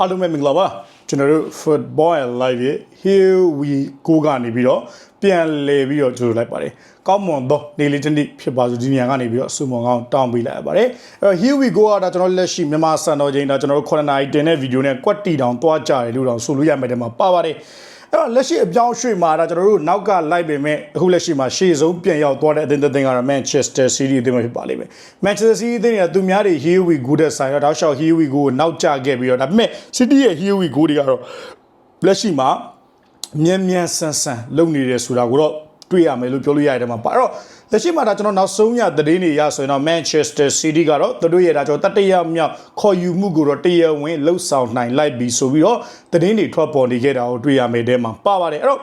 အားလုံးပဲမင်္ဂလာပါကျွန်တော်တို့ football and live ရဲ့ here we go ကနေပြီးတော့ပြန်လည်ပြီးတော့ကြိုလိုက်ပါတယ်ကောင်းမွန်သောနေလေးတစ်နေ့ဖြစ်ပါစို့ဒီနေရာကနေပြီးတော့စုမုံကောင်းတောင်းပေးလိုက်ရပါတယ်အဲ့တော့ here we go ကဒါကျွန်တော်လက်ရှိမြန်မာစံတော်ချိန်ဒါကျွန်တော်တို့9နာရီတင်တဲ့ဗီဒီယိုနဲ့ကွက်တီတောင်တွားကြတယ်လို့တော့ဆိုလို့ရမယ်တဲ့မှာပါပါတယ် အဲ့တော့လက်ရှိအပြောင်းရွှေ့မှာဒါကျွန်တော်တို့နောက်ကလိုက်ပေမဲ့အခုလက်ရှိမှာရှေ့ဆုံးပြန်ရောက်သွားတဲ့အသင်းတစ်သင်းကတော့ Manchester City အသင်းပဲဖြစ်ပါလိမ့်မယ် Manchester City အသင်းကသူများတွေ here we go တဲ့ဆိုင်တော့တောက်လျှောက် here we go ကိုနောက်ကျခဲ့ပြီးတော့ဒါပေမဲ့ City ရဲ့ here we go တွေကတော့လက်ရှိမှာမြန်မြန်ဆန်ဆန်လုပ်နေတယ်ဆိုတာကိုတော့ တွေ့ရမယ်လို့ပြောလို့ရတဲ့မှာပါအဲ့တော့လက်ရှိမှာဒါကျွန်တော်နောက်ဆုံးရသတင်းတွေရဆိုရင်တော့ Manchester City ကတော့သူတို့ရဲ့ဒါကျွန်တော်တတိယမြောက်ခေါ်ယူမှုကိုတော့တရားဝင်လှုပ်ဆောင်နိုင်လိုက်ပြီဆိုပြီးတော့သတင်းတွေထွက်ပေါ်နေခဲ့တာကိုတွေ့ရမယ်တဲ့မှာပါပါတယ်အဲ့တော့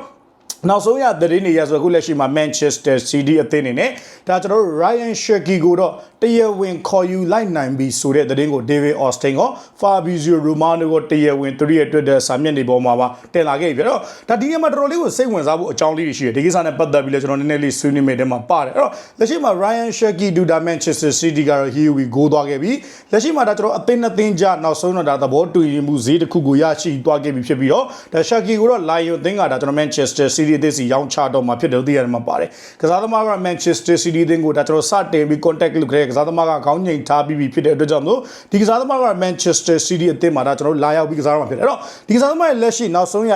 နောက်ဆုံးရသတင်းတွေရဆိုအခုလက်ရှိမှာ Manchester City အသင်းနေနဲ့ဒါကျွန်တော်တို့ Ryan Shaqiri ကိုတော့တရားဝင်ခေါ်ယူလိုက်နိုင်ပြီဆိုတဲ့သတင်းကို David Austin က Fabrizio Romano ကိုတရားဝင်သူရဲ့ Twitter စာမျက်နှာပေါ်မှာပါတင်လာခဲ့ပြီအဲ့တော့ဒါဒီနေ့မှာတော်တော်လေးကိုစိတ်ဝင်စားဖို့အကြောင်းလေးတွေရှိတယ်ဒီကိစ္စနဲ့ပတ်သက်ပြီးလဲကျွန်တော်နည်းနည်းလေးဆွေးနွေးမယ်တဲ့မှာပါတယ်အဲ့တော့လက်ရှိမှာ Ryan Shaqiri ဒူဒါ Manchester City ကတော့ here we go သွားခဲ့ပြီလက်ရှိမှာဒါကျွန်တော်အသင်းအသင်းကြနောက်ဆုံးတော့ဒါသဘောတူညီမှုဈေးတစ်ခုကိုရရှိသွားခဲ့ပြီဖြစ်ပြီးတော့ဒါ Shaqiri ကိုတော့ Lion အသင်းကဒါကျွန်တော် Manchester City အသင်းစီရောင်းချတော့မှာဖြစ်တယ်လို့သိရတယ်မှာပါတယ်ကစားသမားက Manchester City အသင်းကိုဒါကျွန်တော်စတင်ပြီး contact လုပ်ခဲ့တဲ့ကစားသမားကခေါင်းငိန်ထားပြီးပြီဖြစ်တဲ့အတွက်ကြောင့်မို့ဒီကစားသမားက Manchester City အသင်းမှာဒါကျွန်တော်လာရောက်ပြီးကစားရမှာဖြစ်တယ်အဲ့တော့ဒီကစားသမားရဲ့လက်ရှိနောက်ဆုံးရ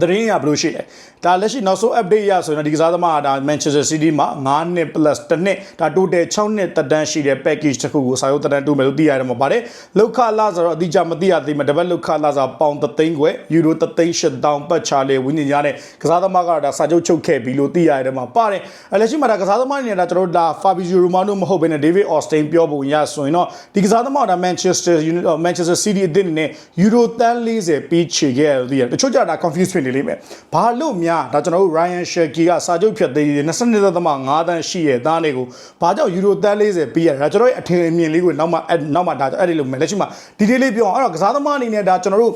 သတင်းရဘယ်လိုရှိလဲဒါလက်ရှိနောက်ဆုံး update ရဆိုရင်ဒီကစားသမားကဒါ Manchester City မှာ9နှစ် plus တစ်နှစ်ဒါ total 6နှစ်တက်တန်းရှိတဲ့ package တစ်ခုကိုစာရုပ်တက်တန်းတူမယ်လို့သိရတယ်မှာပါတယ်လောက်ခလာဆိုတော့အတိအကျမသိရသေးဘူးတပတ်လောက်ခလာဆိုပေါင်3သိန်းခွဲယူရို3သိန်း8000ပတ်ချာလေဝင်းညရတဲ့ကစားသမားကတော့ဒါစာချုပ်ချုပ်ခဲ့ပြီလို့သိရတယ်မှာပါတယ်အဲလက်ရှိမှာဒါကစားသမားနေဒါကျွန်တော်တို့ဒါ Fabrizio Romano မဟုတ်ဘဲနဲ့ David Austin ပြောပုံရဆိုရင်တော့ဒီကစားသမားကဒါ Manchester United Manchester City အသင်းနဲ့ယူရိုတန်း40ပြီးချေခဲ့ရတယ်လို့သိရတယ်တချို့ကြတာ confuse ဖြစ်နေလိမ့်မယ်ဘာလို့များဒါကျွန်တော်တို့ Ryan Shaqiri ကစာချုပ်ဖြတ်သေးတယ်22.5တန်းရှိရဲ့သားလေးကိုဘာကြောင့်ယူရိုတန်း40ပြီးရတာကျွန်တော်ရဲ့အထင်အမြင်လေးကိုနောက်မှနောက်မှဒါအဲ့ဒီလိုမယ်လက်ရှိမှာဒီဒီလေးပြောအောင်အဲ့တော့ကစားသမားအနေနဲ့ဒါကျွန်တော်တို့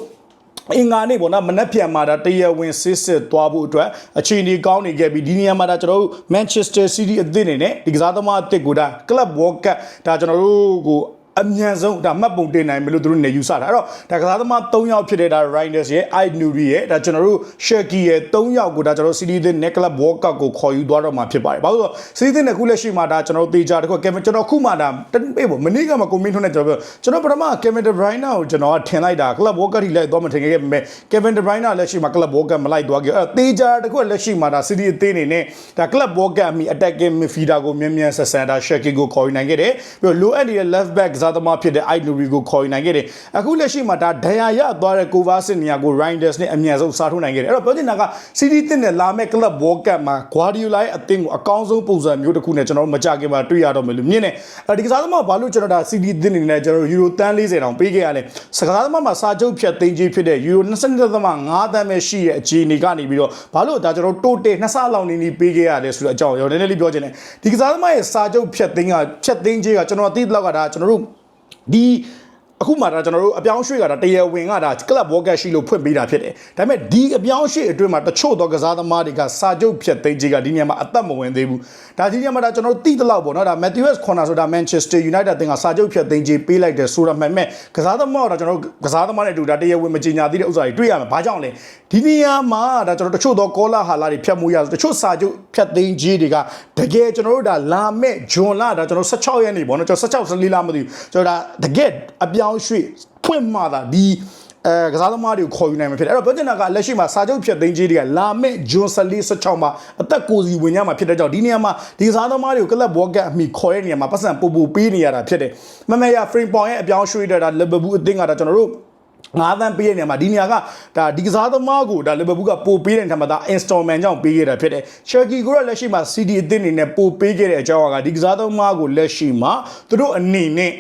အင်္ဂါနေ့ပေါ့နော်မနက်ဖြန်မှာဒါတရားဝင်စစ်စစ်သွားဖို့အတွက်အခြေအနေကောင်းနေခဲ့ပြီးဒီနေရာမှာဒါကျွန်တော်တို့ Manchester City အသင်းနေနဲ့ဒီကစားသမားအသစ်ကိုဒါ Club World Cup ဒါကျွန်တော်တို့ကို အမြန်ဆုံးဒါမှတ်ပုံတင်နိုင်မယ်လို့သူတို့နေယူဆတာအဲ့တော့ဒါကစားသမား3ယောက်ဖြစ်တဲ့ဒါ Reinders ရဲ့ Ait Nuri ရဲ့ဒါကျွန်တော်တို့ Shaki ရဲ့3ယောက်ကိုဒါကျွန်တော် City သင်း Net Club World Cup ကိုခေါ်ယူသွားတော့မှာဖြစ်ပါတယ်ဘာလို့လဲဆိုတော့ City သင်းနဲ့ခုလက်ရှိမှာဒါကျွန်တော်တို့တေချာတခု Kevin ကျွန်တော်ခုမှဒါတပေးပေါ့မနေ့ကမှ comment ထုတ်နေကျွန်တော်ပြောကျွန်တော်ပထမ Kevin De Bruyne ကိုကျွန်တော်ကထင်လိုက်တာ Club World Cup ထိလိုက်သွားမှထင်ခဲ့ပေမဲ့ Kevin De Bruyne လက်ရှိမှာ Club World Cup မလိုက်သွားခဲ့အဲ့တေချာတခုလက်ရှိမှာဒါ City အသင်းနေနဲ့ဒါ Club World Cup အမိ attacking midfielder ကိုမြန်မြန်ဆက်ဆန်ဒါ Shaki ကိုခေါ်ယူနိုင်ခဲ့တယ်ပြီးတော့လိုအပ်နေတဲ့ left back ကစားသမားဖြစ်တဲ့ Ait Nuri ကိုခေါ်ယူနိုင်ခဲ့တယ်အခုလက်ရှိမှာဒါဒဏ်ရာရသွားတဲ့ Kovacic နေရာကို Reinders နဲ့အမြန်ဆုံးစားထိုးနိုင်ခဲ့တယ်အဲ့တော့ပြောချင်တာက City တင်တဲ့လာမဲ့ Club World Cup မှာ Guardiola ရဲ့အသင်းကိုအကောင်းဆုံးပုံစံမျိုးတစ်ခုနဲ့ကျွန်တော်တို့မကြခင်မှာတွေ့ရတော့မယ်လို့မြင်တယ်အဲဒီကစားသမားဘာလို့ကျွန်တော်ဒါ City တင်နေနဲ့ကျွန်တော် Euro တန်း40တောင်ပေးခဲ့ရလဲစကားသမားမှာစာချုပ်ဖြတ်သိမ်းကြီးဖြစ်တဲ့ Euro 22.5တန်းပဲရှိရဲ့အခြေအနေကနေပြီးတော့ဘာလို့ဒါကျွန်တော်တိုတယ်နှစ်ဆလောက်နေနေပေးခဲ့ရတယ်ဆိုတော့အကြောင်းရောနည်းနည်းလေးပြောချင်တယ်ဒီကစားသမားရဲ့စာချုပ်ဖြတ်သိမ်းကဖြတ်သိမ်းကြီးကကျွန်တော်သိတဲ့လောက်ကဒါကျွန်တော်တို့ ဒီ အခုမှဒါကျွန်တော်တို့အပြောင်းရွှေ့ကဒါတရားဝင်ကဒါ club worker ရှိလို့ဖွင့်ပေးတာဖြစ်တယ်ဒါပေမဲ့ဒီအပြောင်းရွှေ့အတွင်းမှာတချို့သောကစားသမားတွေကစာချုပ်ဖြတ်သိမ်းကြီးကဒီနေရာမှာအသက်မဝင်သေးဘူးဒါဒီနေရာမှာဒါကျွန်တော်တို့သိတဲ့လောက်ပေါ့နော်ဒါ Matthews Corner ဆိုတာ Manchester United အသင်းကစာချုပ်ဖြတ်သိမ်းကြီးပေးလိုက်တယ်ဆိုတာမှန်မဲ့ကစားသမားတော့ကျွန်တော်တို့ကစားသမားနဲ့အတူဒါတရားဝင်မကြေညာသေးတဲ့ဥစ္စာတွေတွေ့ရမှာဘာကြောင့်လဲဒီနေရာမှာဒါကျွန်တော်တချို့သောကောလာဟာလာတွေဖြတ်မှုရဆိုတချို့စာချုပ်ဖြတ်သိမ်းကြီးတွေကတကယ်ကျွန်တော်တို့ဒါလာမဲ့ဂျွန်လာဒါကျွန်တော်16ရက်နေ့ပေါ့နော်ကျွန်တော်16 14လမသိဘူးကျွန်တော်ဒါတကယ်အပြောင်းရွှေ့ဖွင့်မှသာဒီအဲကစားသမားတွေကိုခေါ်ယူနိုင်မှာဖြစ်တယ်အဲ့တော့ပြောချင်တာကလက်ရှိမှာစာချုပ်ဖြတ်သိမ်းကြီးတွေကလာမဲ့ဂျွန်14 16မှာအသက်ကိုစီဝင်ရမှာဖြစ်တဲ့ကြောင့်ဒီနေရာမှာဒီကစားသမားတွေကိုကလပ်ဘောကအမိခေါ်တဲ့နေရာမှာပတ်စံပူပူပေးနေရတာဖြစ်တယ်မမေယာ frame point ရဲ့အပြောင်းရွှေ့တဲ့ဒါလီဗာပူးအသင်းကဒါကျွန်တော်တို့ငါးသန်းပေးတဲ့နေရာမှာဒီနေရာကဒါဒီကစားသမားကိုဒါလီဗာပူးကပို့ပေးတဲ့နေရာမှာဒါ installment ကြောင့်ပေးခဲ့တာဖြစ်တယ်။ Cherky ကိုတော့လက်ရှိမှာ CD အသင်းအနေနဲ့ပို့ပေးခဲ့တဲ့အကြောင်းကဒီကစားသမားကိုလက်ရှိမှာသူတို့အနေနဲ့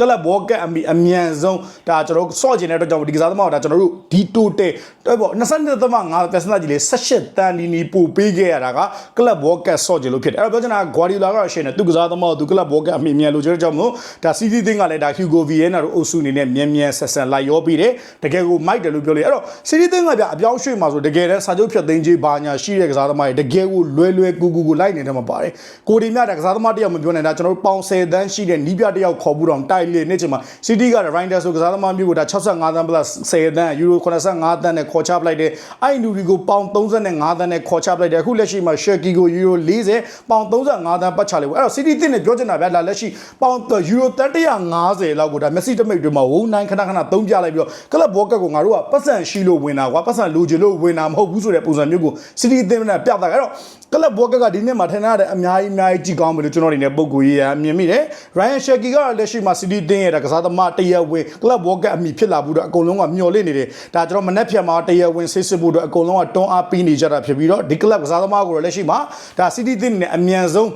ကလပ်ဘောကအမီအမြန်ဆုံးဒါကျွန်တော်တို့စော့ကျင်တဲ့အတွက်ကြောင့်ဒီကစားသမားကဒါကျွန်တော်တို့ဒီတိုတယ်တော့ပေါ့22.5ပက်စနကြီးလေ18တန်ဒီနီပို့ပေးခဲ့ရတာကကလပ်ဘောကစော့ကျင်လို့ဖြစ်တယ်အဲ့တော့ပြောချင်တာဂွာဒီလာကရှင်းတယ်သူကစားသမားသူကလပ်ဘောကအမီအမြန်လို့ကျွန်တော်ကြောင့်မို့ဒါစီစီသင်းကလည်းဒါဟျူဂိုဗီယဲနာတို့အုပ်စုအနေနဲ့မြန်မြန်ဆက်ဆက်လိုက်ရောပြီးတယ်တကယ်ကိုမိုက်တယ်လို့ပြောလို့အဲ့တော့စီစီသင်းကပြအပြောင်းရွှေ့မှာဆိုတကယ်တမ်းစာချုပ်ဖြတ်သိမ်းခြင်းဘာညာရှိတဲ့ကစားသမားတွေတကယ်ကိုလွယ်လွယ်ကူကူကိုလိုက်နေတယ်မှာပါတယ်ကိုဒီမြတဲ့ကစားသမားတယောက်မပြောနိုင်တာကျွန်တော်တို့ပေါင်10တန်းရှိတဲ့နီးပြတယောက်ခေါ်ဘူးတော့တိုက်လေနေချင်မှာ City က Reinders ဆိုကစားသမားမျိုးကိုဒါ65သန်း plus 10သန်း Euro 85သန်းနဲ့ခေါ်ချပလိုက်တယ်အဲ့လူတွေကိုပေါင်35သန်းနဲ့ခေါ်ချပလိုက်တယ်အခုလက်ရှိမှာ Shaki ကို Euro 40ပေါင်35သန်းပတ်ချလိုက်ဘူးအဲ့တော့ City တင်နေပြောချင်တာဗျာဒါလက်ရှိပေါင် Euro 350လောက်ကိုဒါ Messi တမိတ်တွေမှာဝုန်းနိုင်ခဏခဏသုံးပြလိုက်ပြီးတော့ကလပ်ဘောကတ်ကိုငါတို့ကပတ်စံရှိလို့ဝင်တာကွာပတ်စံလိုချင်လို့ဝင်တာမဟုတ်ဘူးဆိုတဲ့ပုံစံမျိုးကို City တင်နဲ့ပြတာအဲ့တော့ ကလပ်ဘောကတ်ကဒီနေ့မှာထင်ရတဲ့အများကြီးအများကြီးကြည့်ကောင်းပြီလို့ကျွန်တော်အနေနဲ့ပုံကိုရေးရမြင်မိတယ် Ryan Shaki ကလက်ရှိမှာ City တင်ရတဲ့ကစားသမားတရက်ဝင်ကလပ်ဘောကတ်အမိဖြစ်လာဘူးတော့အကုန်လုံးကမျှော်လင့်နေတယ်ဒါကျွန်တော်မနေ့ဖြတ်မှာတရက်ဝင်ဆေးစစ်ဖို့တော့အကုန်လုံးကတွန်းအားပေးနေကြတာဖြစ်ပြီးတော့ဒီကလပ်ကစားသမားကိုတော့လက်ရှိမှာဒါ City တင်နေအမြန်ဆုံး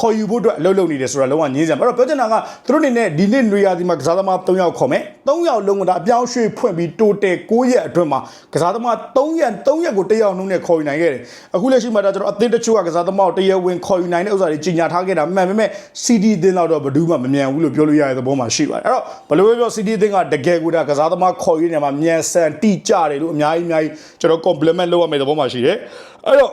ခေါ်ယူဖို့အတွက်အလုပ်လုပ်နေတယ်ဆိုတာလုံးဝငြင်းစရာအဲ့တော့ပြောချင်တာကသူတို့အနေနဲ့ဒီနေ့နွေရာသီမှာကစားသမား3ယောက်ခေါ်မယ်3ယောက်လုံးကဒါအပြောင်းရွှေ့ဖွင့်ပြီးတိုးတယ်9ရက်အတွင်းမှာကစားသမား3ရက်3ရက်ကို1ယောက်နှုန်းနဲ့ခေါ်ယူနိုင်ခဲ့တယ်အခုလက်ရှိမှာဒါကျွန်တော်အသင်းတချို့ကကစားသမားကို1ရက်ဝင်ခေါ်ယူနိုင်တဲ့ဥစ္စာတွေကြီးညာထားခဲ့တာမှန်ပေမဲ့ CD အသင်းလောက်တော့ဘယ်သူမှမမြန်ဘူးလို့ပြောလို့ရတဲ့သဘောမှာရှိပါတယ်အဲ့တော့ဘယ်လိုပဲပြော CD အသင်းကတကယ်ကိုဒါကစားသမားခေါ်ယူနေမှာမြန်ဆန်တိကျတယ်လို့အများကြီးအများကြီးကျွန်တော် compliment လုပ်ရမယ့်သဘောမှာရှိတယ်အဲ့တော့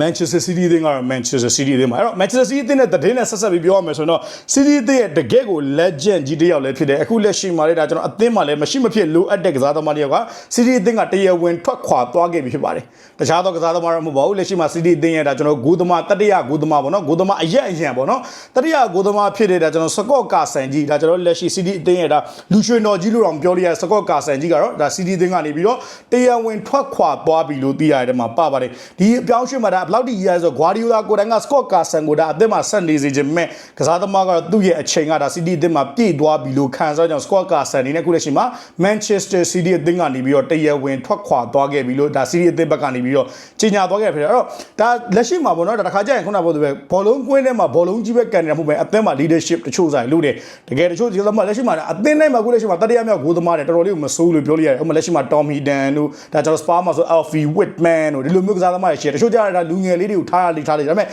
Manchester City အသင်းကတော့ Manchester City အသင်းပါအဲ့တော့ Manchester City အသင်းနဲ့တည်င်းနဲ့ဆက်ဆက်ပြီးပြောရမယ်ဆိုတော့ City အသင်းရဲ့တကယ့်ကို legend ကြီးတစ်ယောက်လည်းဖြစ်တယ်အခုလက်ရှိမှာလည်းဒါကျွန်တော်အသင်းမှာလည်းမရှိမဖြစ်လိုအပ်တဲ့ကစားသမားတစ်ယောက်က City အသင်းကတရားဝင်ထွက်ခွာသွားခဲ့ပြီဖြစ်ပါတယ်တခြားသောကစားသမားတော့မဟုတ်ပါဘူးလက်ရှိမှာ City အသင်းရဲ့ဒါကျွန်တော်ဂိုးသမားတတိယဂိုးသမားပေါ့နော်ဂိုးသမားအရက်အရန်ပေါ့နော်တတိယဂိုးသမားဖြစ်တဲ့ဒါကျွန်တော်စကော့ကာဆန်ကြီးဒါကျွန်တော်လက်ရှိ City အသင်းရဲ့ဒါလူရွှေတော်ကြီးလို့တော့ပြောလို့ရစကော့ကာဆန်ကြီးကတော့ဒါ City အသင်းကနေပြီးတော့တရားဝင်ထွက်ခွာသွားပြီလို့သိရတဲ့မှာပါပါတယ်ဒီအပြောင်းအရွှေ့မှာဒါဘယ်လောက်ထိရလဲဆိုဂွာဒီယိုလာကိုတိုင်ကစကော့ကာဆန်ကိုဒါအသင်းမှာဆက်နေစေခြင်းမဲ့ကစားသမားကတော့သူ့ရဲ့အချိန်ကဒါ City အသင်းမှာပြည့်သွားပြီလို့ခံစားကြောင်းစကော့ကာဆန်နေနဲ့ခုလက်ရှိမှာ Manchester City အသင်းကနေပြီးတော့တရားဝင်ထွက်ခွာသွားခဲ့ပြီလို့ဒါ City အသင်းဘက်ကနေပြီးတော့ကြေညာသွားခဲ့ဖြစ်တယ်အဲ့တော့ဒါလက်ရှိမှာပေါ့နော်ဒါတစ်ခါကျရင်ခုနကပြောသူပဲဘောလုံးကွင်းထဲမှာဘောလုံးကြီးပဲကန်နေတာမဟုတ်ပဲအသင်းမှာ leadership တချို့ဆိုင်လို့တယ်တကယ်တချို့ဒီလိုမှလက်ရှိမှာအသင်းတိုင်းမှာခုလက်ရှိမှာတတိယမြောက်ဂိုးသမားတွေတော်တော်လေးကိုမဆိုးလို့ပြောလို့ရတယ်ဥပမာလက်ရှိမှာ Tom Hiddleston တို့ဒါကျွန်တော် Spa မှာဆို Alfie Whitman တို့ဒီလိုမျိုးကစားသမားတွေရှိတယ်တချို့ကျတော့ဒါလူငယ်လေးတွေကိုထားရလိထားလိဒါပေမဲ့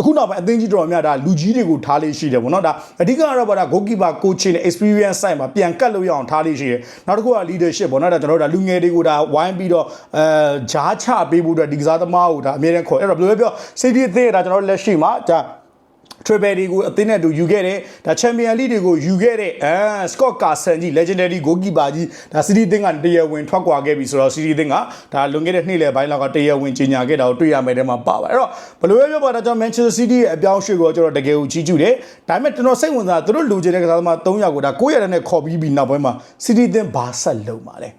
အခုနောက်ပိုင်းအသင်းကြီးတော်များဒါလူကြီးတွေကိုထားလေးရှိတယ်ဗောနော်ဒါအဓိကတော့ဗောဒါ goalkeeper coaching နဲ့ experience side မှာပြန်ကတ်လို့ရအောင်ထားလေးရှိတယ်နောက်တစ်ခုက leadership ဗောနော်ဒါကျွန်တော်တို့ဒါလူငယ်တွေကိုဒါဝိုင်းပြီးတော့အဲဂျားချပေးဖို့အတွက်ဒီကစားသမားကိုဒါအမြဲတမ်းခေါ်အဲ့တော့ဘယ်လိုပဲပြော City အသင်းကဒါကျွန်တော်တို့လက်ရှိမှာဒါ triple D ကိုအသင်းနဲ့တူယူခဲ့တယ်ဒါချန်ပီယံလိတွေကိုယူခဲ့တဲ့အဲစကော့ကာဆန်ကြီး legendary goalkeeper ကြီးဒါစီးတီးအသင်းကတရားဝင်ထွက်ခွာခဲ့ပြီဆိုတော့စီးတီးအသင်းကဒါလွန်ခဲ့တဲ့နှစ်လယ်ပိုင်းလောက်ကတရားဝင်ကြီးညာခဲ့တာကိုတွေ့ရမယ်တဲ့မှာပါပါအဲ့တော့ဘယ်လိုပဲပြောပါတော့ကျွန်တော် Manchester City ရဲ့အပြောင်းအရွှေ့ကိုကျွန်တော်တကယ်ကိုကြီးကျူးတယ်ဒါပေမဲ့ကျွန်တော်စိတ်ဝင်စားသူတို့လူချင်တဲ့ကစားသမား3ယောက်ကိုဒါ9ရက်နဲ့ခေါ်ပြီးပြီးနောက်ပိုင်းမှာ City အသင်းဘာဆက်လုပ်မှာလဲ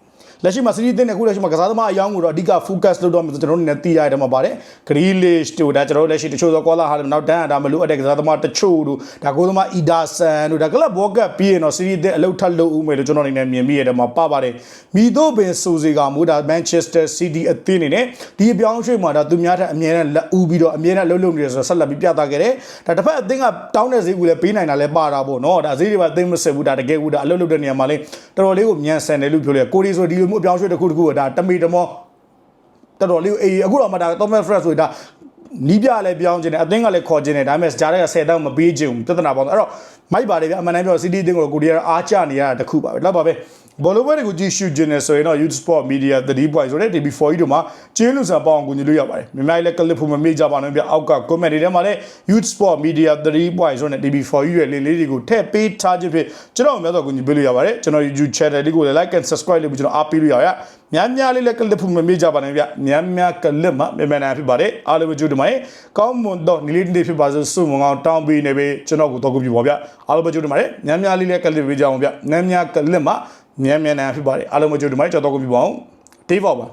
လက်ရှိမှာစီးတီးတင်တဲ့ခုလက်ရှိမှာကစားသမားအယောင်းကိုတော့အဓိက focus လုပ်တော့မှကျွန်တော်တို့နေသိရတယ်မှာပါတယ် Grealish တို့ဒါကျွန်တော်တို့လက်ရှိတချို့သောကောလာဟာနောက်တန်းဒါမလို့အပ်တဲ့ကစားသမားတချို့တို့ဒါကိုသမား Ederson တို့ဒါကလပ်ဘောကပ်ပြီးရင်တော့စီးတီးတင်အလုပ်ထပ်လုပ်ဦးမယ်လို့ကျွန်တော်အနေနဲ့မြင်မိရတယ်မှာပါပါတယ်မိတို့ပင်ဆိုစီကမူဒါ Manchester City အသင်းနေနဲ့ဒီအပြောင်းအရွှေ့မှာဒါသူများထက်အမြဲတမ်းလက်ဦးပြီးတော့အမြဲတမ်းအလုပ်လုပ်နေတယ်ဆိုတော့ဆက်လက်ပြီးပြသခဲ့တယ်ဒါတစ်ဖက်အသင်းကတောင်းတဲ့ဈေးကူလည်းပေးနိုင်တာလည်းပါတာပေါ့နော်ဒါဈေးတွေပါအသင်းမဆက်ဘူးဒါတကယ်ကူဒါအလုပ်လုပ်တဲ့နေရာမှာလည်းတော်တော်လေးကိုမြန်ဆန်တယ်လို့ပြောလို့ကိုရီဆိုဒီလိုမျိုးအပြောင်းအရွှေ့တစ်ခုတစ်ခုဒါတမေတမောတော်တော်လေးအေးအခုတော့မှဒါ Thomas Fresh ဆိုတာနီးပြလည်းပြောင်းခြင်းတယ်အသင်းကလည်းခေါ်ခြင်းတယ်ဒါပေမဲ့ဂျားတွေက10တောင်းမပေးခြင်းဘူးပြဿနာပေါ့အဲ့တော့ မိုက်ပါတယ်ဗျအမှန်တမ်းပြော CD အသင်းကိုကိုရီးယားအားချနေရတာတခုပါပဲလောက်ပါပဲဘောလုံးပွဲတွေကိုကြည့်ရှုခြင်းနဲ့ဆိုရင်တော့ Youth Sport Media 3 point ဆိုတဲ့ TV4 ကြီးတို့မှာကျင်းလူစာပေါအောင်ကူညီလို့ရပါတယ်။မြန်မာလည်းကလစ်ဖို့မမေ့ကြပါနဲ့ဗျအောက်က comment တွေထဲမှာလည်း Youth Sport Media 3 point ဆိုတဲ့ TV4 ကြီးရဲ့လင်းလေးတွေကိုထည့်ပေးထားခြင်းဖြင့်ကျွန်တော်များတော့ကူညီပေးလို့ရပါတယ်။ကျွန်တော် YouTube channel လေးကိုလည်း like and subscribe လုပ်ပြီးကျွန်တော်အားပေးလို့ရရ။ များများလေးလည်းကလစ်ဖို့မမေ့ကြပါနဲ့ဗျ။များများကလစ်မှာမြန်မာနိုင်ငံဖြစ်ပါတယ်။အားလုံးပဲကြိုးတင်ပါတယ်။ကောင်းမွန်တော့နေ့လေးနေ့ဖြစ်ပါစို့ဆုမွန်ကောင်းတောင်းပေးနေပြီကျွန်တော်ကိုတော့ကူပြပါဗျ။အားလုံးပဲကြိုးတင်ပါတယ်။များများလေးလည်းကလစ်ပေးကြအောင်ဗျ။များများကလစ်မှာမြန်မြန်နိုင်ဖြစ်ပါတယ်အားလုံးမကြိုးဒီမိုင်းကြောက်တော့ကိုပြပါအောင်တေးပါပါ